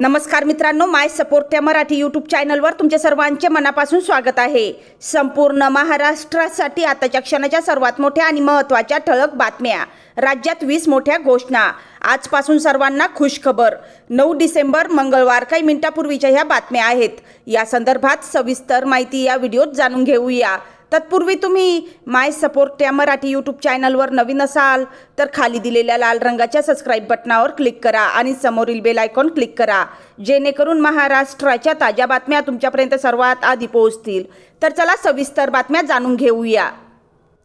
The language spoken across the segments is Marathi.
नमस्कार मित्रांनो माय सपोर्ट त्या मराठी यूट्यूब चॅनलवर तुमच्या सर्वांचे मनापासून स्वागत आहे. संपूर्ण महाराष्ट्रासाठी आताच्या क्षणाच्या सर्वात मोठ्या आणि महत्त्वाच्या ठळक बातम्या. राज्यात वीस मोठ्या घोषणा. आजपासून सर्वांना खुशखबर. नऊ डिसेंबर मंगळवार काही मिनिटापूर्वीच्या ह्या बातम्या आहेत. या संदर्भात सविस्तर माहिती या व्हिडिओत जाणून घेऊया. तत्पूर्वी तुम्ही माय सपोर्ट त्या मराठी यूट्यूब चॅनलवर नवीन असाल तर खाली दिलेल्या लाल रंगाच्या सबस्क्राईब बटनावर क्लिक करा आणि समोरील बेल आयकॉन क्लिक करा. जेणेकरून महाराष्ट्राच्या ताज्या बातम्या तुमच्यापर्यंत सर्वात आधी पोहोचतील. तर चला सविस्तर बातम्या जाणून घेऊया.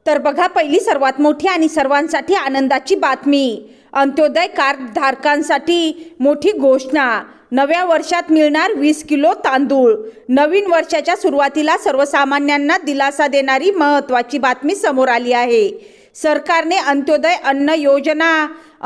तर बघा पहिली सर्वात मोठी आणि सर्वांसाठी आनंदाची बातमी. अंत्योदय कार्ड धारकांसाठी मोठी घोषणा. नव्या वर्षात मिळणार वीस किलो तांदूळ. नवीन वर्षाच्या सुरुवातीला सर्वसामान्यांना दिलासा देणारी महत्त्वाची बातमी समोर आली आहे. सरकारने अंत्योदय अन्न योजना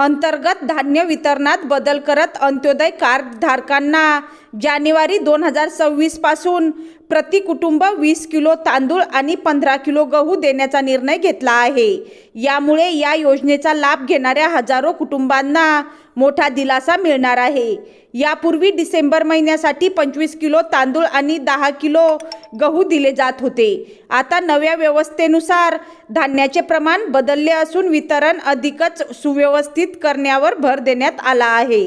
अंतर्गत धान्य वितरणात बदल करत अंत्योदय कार्ड धारकांना जानेवारी दोन हजार सव्वीसपासून प्रति कुटुंब वीस किलो तांदूळ आणि पंधरा किलो गहू देण्याचा निर्णय घेतला आहे. यामुळे या योजनेचा लाभ घेणाऱ्या हजारो कुटुंबांना मोठा दिलासा मिळणार आहे. यापूर्वी डिसेंबर महिन्यासाठी पंचवीस किलो तांदूळ आणि दहा किलो गहू दिले जात होते. आता नव्या व्यवस्थेनुसार धान्याचे प्रमाण बदलले असून वितरण अधिकच सुव्यवस्थित करण्यावर भर देण्यात आला आहे.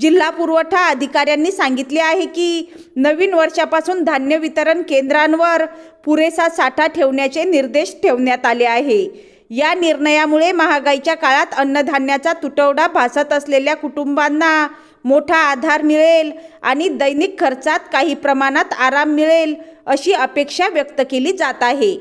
जिल्हा पुरवठा अधिकाऱ्यांनी सांगितले आहे की नवीन वर्षापासून धान्य वितरण केंद्रांवर पुरेसा साठा ठेवण्याचे निर्देश ठेवण्यात आले आहे. या निर्णयामुळे महागाईच्या काळात अन्नधान्याचा तुटवडा भासत असलेल्या कुटुंबांना मोठा आधार मिळेल आणि दैनिक खर्चात काही प्रमाणात आराम मिळेल अशी अपेक्षा व्यक्त केली जात आहे.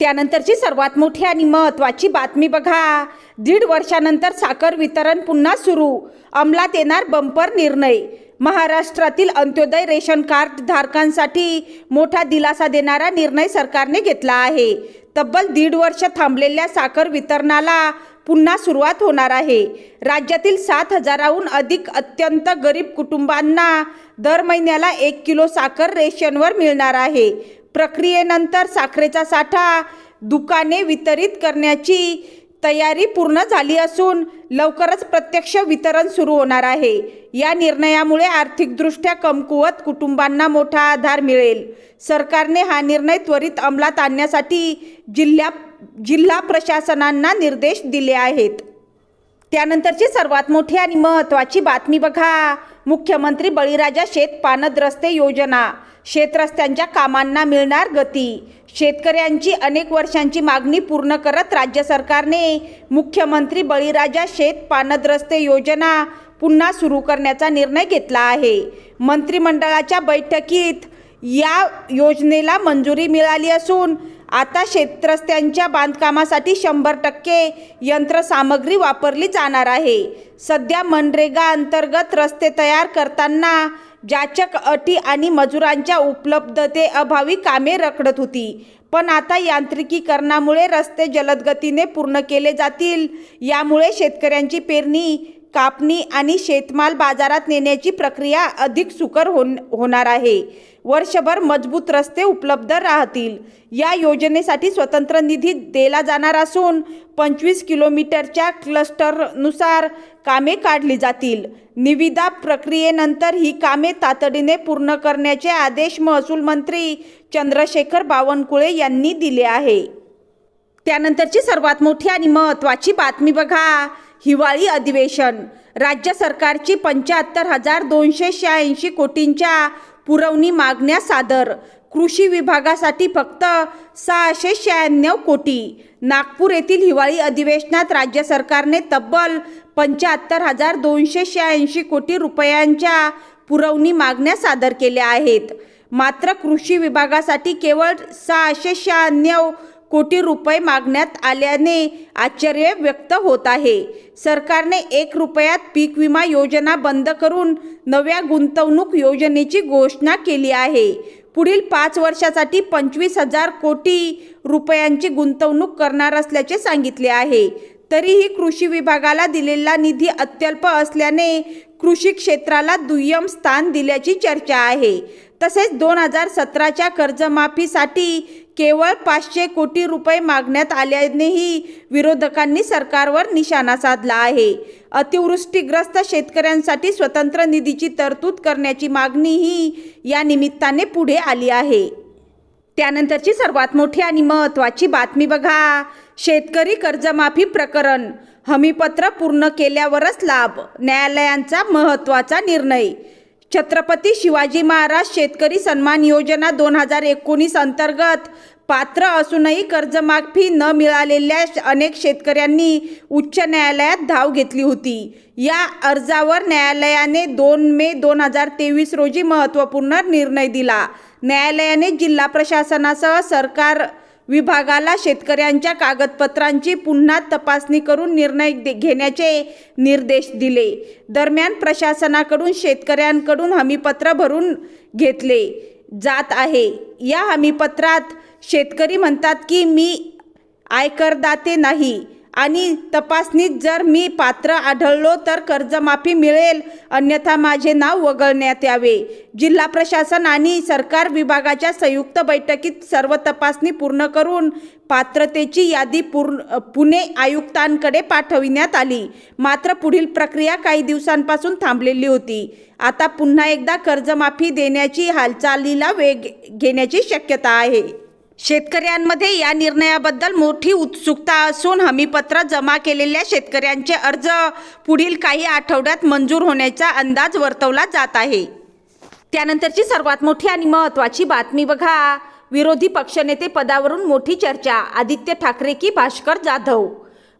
त्यानंतरची सर्वात मोठी आणि महत्त्वाची बातमी बघा. दीड वर्षानंतर साखर वितरण पुन्हा सुरू. अंमलात येणार बंपर निर्णय. महाराष्ट्रातील अंत्योदय रेशन कार्ड धारकांसाठी मोठा दिलासा देणारा निर्णय सरकारने घेतला आहे. तब्बल दीड वर्ष थांबलेल्या साखर वितरणाला पुन्हा सुरुवात होणार आहे. राज्यातील सात हजाराहून अधिक अत्यंत गरीब कुटुंबांना दर महिन्याला एक किलो साखर रेशनवर मिळणार आहे. प्रक्रियेनंतर साखरेचा साठा दुकाने वितरित करण्याची तयारी पूर्ण झाली असून लवकरच प्रत्यक्ष वितरण सुरू होणार आहे. या निर्णयामुळे आर्थिकदृष्ट्या कमकुवत कुटुंबांना मोठा आधार मिळेल. सरकारने हा निर्णय त्वरित अंमलात आणण्यासाठी जिल्ह्या जिल्हा प्रशासनांना निर्देश दिले आहेत. त्यानंतरची सर्वात मोठी आणि महत्त्वाची बातमी बघा. मुख्यमंत्री बळीराजा शेत पानद रस्ते योजना. शेतरस्त्यांच्या कामांना मिळणार गती. शेतकऱ्यांची अनेक वर्षांची मागणी पूर्ण करत राज्य सरकारने मुख्यमंत्री बळीराजा शेत पानद रस्ते योजना पुन्हा सुरू करण्याचा निर्णय घेतला आहे. मंत्रिमंडळाच्या बैठकीत या योजनेला मंजुरी मिळाली असून आता शेतरस्त्यांच्या बांधकामासाठी शंभर टक्के यंत्रसामग्री वापरली जाणार आहे. सध्या मनरेगा अंतर्गत रस्ते तयार करताना जाचक अटी आणि मजुरांच्या उपलब्धतेअभावी कामे रखडत होती. पण आता यांत्रिकीकरणामुळे रस्ते जलदगतीने पूर्ण केले जातील. यामुळे शेतकऱ्यांची पेरणी कापणी आणि शेतमाल बाजारात नेण्याची प्रक्रिया अधिक सुकर होन होणार आहे. वर्षभर मजबूत रस्ते उपलब्ध राहतील. या योजनेसाठी स्वतंत्र निधी दिला जाणार असून पंचवीस किलोमीटरच्या क्लस्टरनुसार कामे काढली जातील. निविदा प्रक्रियेनंतर ही कामे तातडीने पूर्ण करण्याचे आदेश महसूल मंत्री चंद्रशेखर बावनकुळे यांनी दिले आहे. त्यानंतरची सर्वात मोठी आणि महत्त्वाची बातमी बघा. हिवाळी अधिवेशन. राज्य सरकारची पंच्याहत्तर हजार दोनशे शहाऐंशी कोटींच्या पुरवणी मागण्या सादर. कृषी विभागासाठी फक्त सहाशे शहाण्णव कोटी. नागपूर येथील हिवाळी अधिवेशनात राज्य सरकारने तब्बल पंच्याहत्तर हजार दोनशे शहाऐंशी कोटी रुपयांच्या पुरवणी मागण्या सादर केल्या आहेत. मात्र कृषी विभागासाठी केवळ सहाशे शहाण्णव कोटी रुपये मागण्यात आल्याने आश्चर्य व्यक्त होत आहे. सरकारने एक रुपयात पीक विमा योजना बंद करून नव्या गुंतवणूक योजनेची घोषणा केली आहे. पुढील पाच वर्षासाठी पंचवीस हजार कोटी रुपयांची गुंतवणूक करणार असल्याचे सांगितले आहे. तरीही कृषी विभागाला दिलेला निधी अत्यल्प असल्याने कृषी क्षेत्राला दुय्यम स्थान दिल्याची चर्चा आहे. तसेच दोन हजार सतराच्या कर्जमाफीसाठी केवळ पाचशे कोटी रुपये मागण्यात आल्यानेही विरोधकांनी सरकारवर निशाणा साधला आहे. अतिवृष्टीग्रस्त शेतकऱ्यांसाठी स्वतंत्र निधीची तरतूद करण्याची मागणीही या निमित्ताने पुढे आली आहे. त्यानंतरची सर्वात मोठी आणि महत्त्वाची बातमी बघा. शेतकरी कर्जमाफी प्रकरण हमीपत्र पूर्ण केल्यावरच लाभ न्यायालयांचा महत्त्वाचा निर्णय. छत्रपती शिवाजी महाराज शेतकरी सन्मान योजना दोन हजार एकोणीस अंतर्गत पात्र असूनही कर्जमाफी न मिळालेल्या अनेक शेतकऱ्यांनी उच्च न्यायालयात धाव घेतली होती. या अर्जावर न्यायालयाने दोन मे दोन हजार तेवीस रोजी महत्त्वपूर्ण निर्णय दिला. न्यायालयाने जिल्हा प्रशासनासह सरकार विभागाला शेतकऱ्यांच्या कागदपत्रांची पुन्हा तपासणी करून निर्णय दे- घेण्याचे निर्देश दिले. दरम्यान प्रशासनाकडून शेतकऱ्यांकडून हमीपत्र भरून घेतले जात आहे. या हमीपत्रात शेतकरी म्हणतात की मी आयकरदाते नाही. आणि तपासणीत जर मी पात्र आढळलो तर कर्जमाफी मिळेल अन्यथा माझे नाव वगळण्यात यावे. जिल्हा प्रशासन आणि सरकार विभागाच्या संयुक्त बैठकीत सर्व तपासणी पूर्ण करून पात्रतेची यादी पूर्ण पुणे आयुक्तांकडे पाठविण्यात आली. मात्र पुढील प्रक्रिया काही दिवसांपासून थांबलेली होती. आता पुन्हा एकदा कर्जमाफी देण्याची हालचालीला वेग घेण्याची शक्यता आहे. शेतकऱ्यांमध्ये या निर्णयाबद्दल मोठी उत्सुकता असून हमीपत्र जमा केलेल्या शेतकऱ्यांचे अर्ज पुढील काही आठवड्यात मंजूर होण्याचा अंदाज वर्तवला जात आहे. त्यानंतरची सर्वात मोठी आणि महत्त्वाची बातमी बघा. विरोधी पक्षनेते पदावरून मोठी चर्चा. आदित्य ठाकरे की भास्कर जाधव?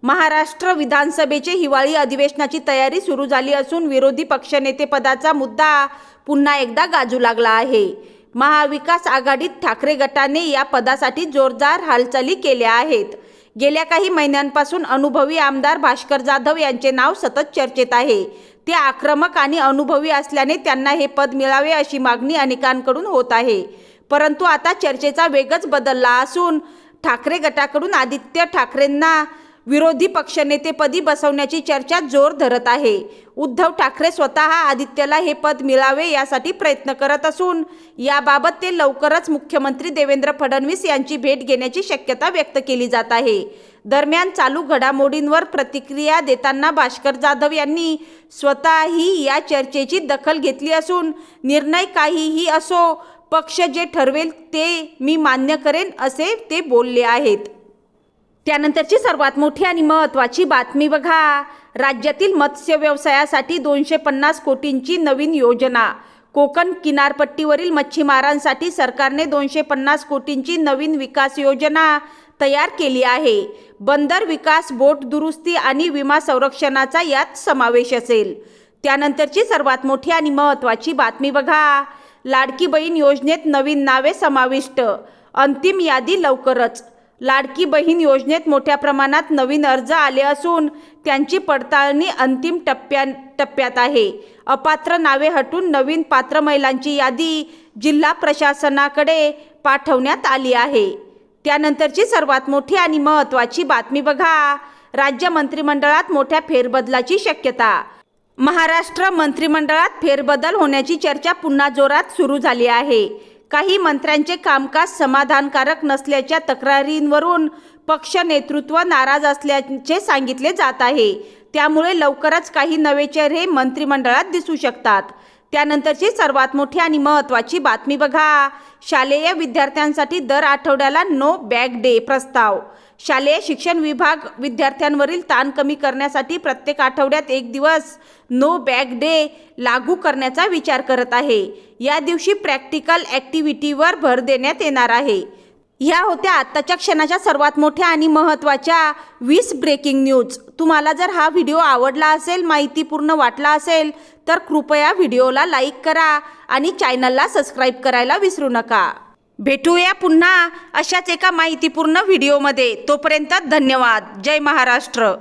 महाराष्ट्र विधानसभेचे हिवाळी अधिवेशनाची तयारी सुरू झाली असून विरोधी पक्षनेतेपदाचा मुद्दा पुन्हा एकदा गाजू लागला आहे. महाविकास आघाडीत ठाकरे गटाने या पदासाठी जोरदार हालचाली केल्या आहेत. गेल्या काही महिन्यांपासून अनुभवी आमदार भास्कर जाधव यांचे नाव सतत चर्चेत आहे. ते आक्रमक आणि अनुभवी असल्याने त्यांना हे पद मिळावे अशी मागणी अनेकांकडून होत आहे. परंतु आता चर्चेचा वेगच बदलला असून ठाकरे गटाकडून आदित्य ठाकरेंना विरोधी पक्षनेतेपदी बसवण्याची चर्चा जोर धरत आहे. उद्धव ठाकरे स्वतः आदित्यला हे पद मिळावे यासाठी प्रयत्न करत असून याबाबत ते लवकरच मुख्यमंत्री देवेंद्र फडणवीस यांची भेट घेण्याची शक्यता व्यक्त केली जात आहे. दरम्यान चालू घडामोडींवर प्रतिक्रिया देताना भास्कर जाधव यांनी स्वतःही या चर्चेची दखल घेतली असून निर्णय काहीही असो पक्ष जे ठरवेल ते मी मान्य करेन असे ते बोलले आहेत. त्यानंतरची सर्वात मोठी आणि महत्त्वाची बातमी बघा. राज्यातील मत्स्य व्यवसायासाठी दोनशे पन्नास कोटींची नवीन योजना. कोकण किनारपट्टीवरील मच्छीमारांसाठी सरकारने दोनशे पन्नास कोटींची नवीन विकास योजना तयार केली आहे. बंदर विकास बोट दुरुस्ती आणि विमा संरक्षणाचा यात समावेश असेल. त्यानंतरची सर्वात मोठी आणि महत्त्वाची बातमी बघा. लाडकी बहीण योजनेत नवीन नावे समाविष्ट. अंतिम यादी लवकरच. लाडकी बहीण योजनेत मोठ्या प्रमाणात नवीन अर्ज आले असून त्यांची पडताळणी अंतिम टप्प्या टप्प्यात आहे. अपात्र नावे हटून नवीन पात्र महिलांची यादी जिल्हा प्रशासनाकडे पाठवण्यात आली आहे. त्यानंतरची सर्वात मोठी आणि महत्त्वाची बातमी बघा. राज्य मंत्रिमंडळात मोठ्या फेरबदलाची शक्यता. महाराष्ट्र मंत्रिमंडळात फेरबदल होण्याची चर्चा पुन्हा जोरात सुरू झाली आहे. काही मंत्र्यांचे कामकाज समाधानकारक नसल्याच्या तक्रारींवरून पक्ष नेतृत्व नाराज असल्याचे सांगितले जात आहे. त्यामुळे लवकरच काही नवे चेहरे मंत्रिमंडळात दिसू शकतात. त्यानंतरची सर्वात मोठी आणि महत्त्वाची बातमी बघा. शालेय विद्यार्थ्यांसाठी दर आठवड्याला नो बॅग डे प्रस्ताव. शालेय शिक्षण विभाग विद्यार्थ्यांवरील ताण कमी करण्यासाठी प्रत्येक आठवड्यात एक दिवस नो बॅग डे लागू करण्याचा विचार करत आहे. या दिवशी प्रॅक्टिकल ॲक्टिव्हिटीवर भर देण्यात येणार आहे. ह्या होत्या आत्ताच्या क्षणाच्या सर्वात मोठ्या आणि महत्त्वाच्या वीस ब्रेकिंग न्यूज तुम्हाला जर हा व्हिडिओ आवडला असेल माहितीपूर्ण वाटला असेल तर कृपया व्हिडिओला लाईक करा आणि चॅनलला सबस्क्राईब करायला विसरू नका. भेटूया पुन्हा अशाच एका माहितीपूर्ण व्हिडिओमध्ये. तोपर्यंत धन्यवाद. जय महाराष्ट्र.